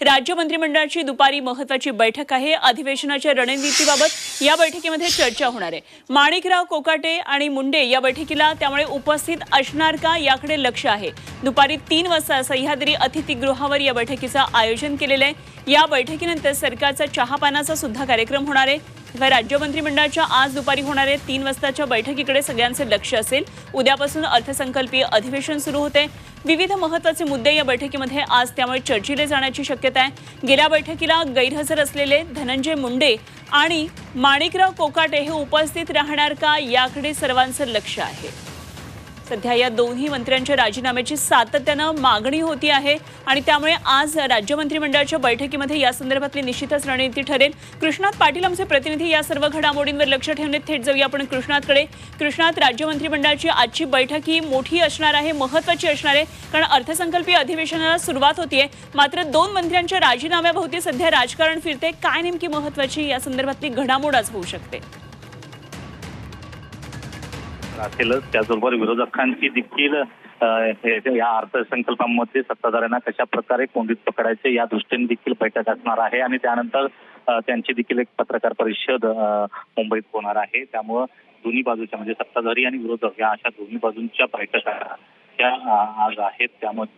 राज्य मंत्रिमंडळाची दुपारी महत्वाची बैठक आहे. अधिवेशनाच्या रणनीतीबाबत या बैठकीमध्ये चर्चा होणार आहे. माणिकराव कोकाटे आणि मुंडे या बैठकीला त्यामुळे उपस्थित असणार का याकडे लक्ष आहे. दुपारी तीन वाजता सह्याद्री अतिथीगृहावर या बैठकीचं आयोजन केलेलं आहे. या बैठकीनंतर सरकारचा चहापानाचा सुद्धा कार्यक्रम होणार आहे. तर राज्य मंत्रिमंडळाच्या आज दुपारी होणाऱ्या तीन वाजताच्या बैठकीकडे सगळ्यांचे लक्ष असेल. उद्यापासून अर्थसंकल्पीय अधिवेशन सुरू होते. विविध महत्त्वाचे मुद्दे या बैठकीमध्ये आज त्यामुळे चर्चिले जाण्याची शक्यता आहे. गेल्या बैठकीला गैरहजर असलेले धनंजय मुंडे आणि माणिकराव कोकाटे हे उपस्थित राहणार का याकडे सर्वांचं लक्ष आहे. सध्या या दोन्ही मंत्र्यांच्या राजीनाम्याची सातत्यानं मागणी होती आहे आणि त्यामुळे आज राज्य मंत्रिमंडळाच्या बैठकीमध्ये या संदर्भातली निश्चितच रणनीती ठरेल. कृष्णात पाटील आमचे प्रतिनिधी या सर्व घडामोडींवर लक्ष ठेवणे थेट जाऊया आपण कृष्णातकडे कृष्णात राज्य मंत्रिमंडळाची आजची बैठक ही मोठी असणार आहे महत्वाची असणार आहे कारण अर्थसंकल्पीय अधिवेशनाला सुरुवात होतीये. मात्र दोन मंत्र्यांच्या राजीनाम्याभोवती सध्या राजकारण फिरते. काय नेमकी महत्वाची या संदर्भातली घडामोड आज होऊ शकते? असेलच त्याचबरोबर विरोधकांची देखील या अर्थसंकल्पामध्ये सत्ताधाऱ्यांना कशा प्रकारे कोंडीत पकडायचे या दृष्टीने देखील बैठक असणार आहे. आणि त्यानंतर त्यांची देखील एक पत्रकार परिषद मुंबईत होणार आहे. त्यामुळं दोन्ही बाजूच्या म्हणजे सत्ताधारी आणि विरोधक या अशा दोन्ही बाजूंच्या बैठका त्या आज आहेत. त्यामुळे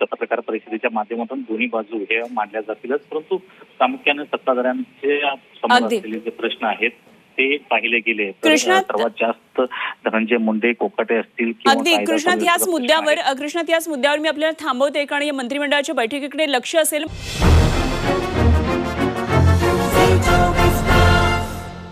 पत्रकार परिषदेच्या माध्यमातून दोन्ही बाजू हे मांडल्या जातीलच. परंतु प्रामुख्याने सत्ताधाऱ्यांचे समोर. असलेले जे प्रश्न आहेत ते पाहिले गेले. सर्वात जास्त धनंजय मुंडे कोकाटे असतील अगदी कृष्णात याच मुद्द्यावर कृष्णात याच मुद्द्यावर मी आपल्याला थांबवते. कारण या मंत्रिमंडळाच्या बैठकीकडे लक्ष असेल.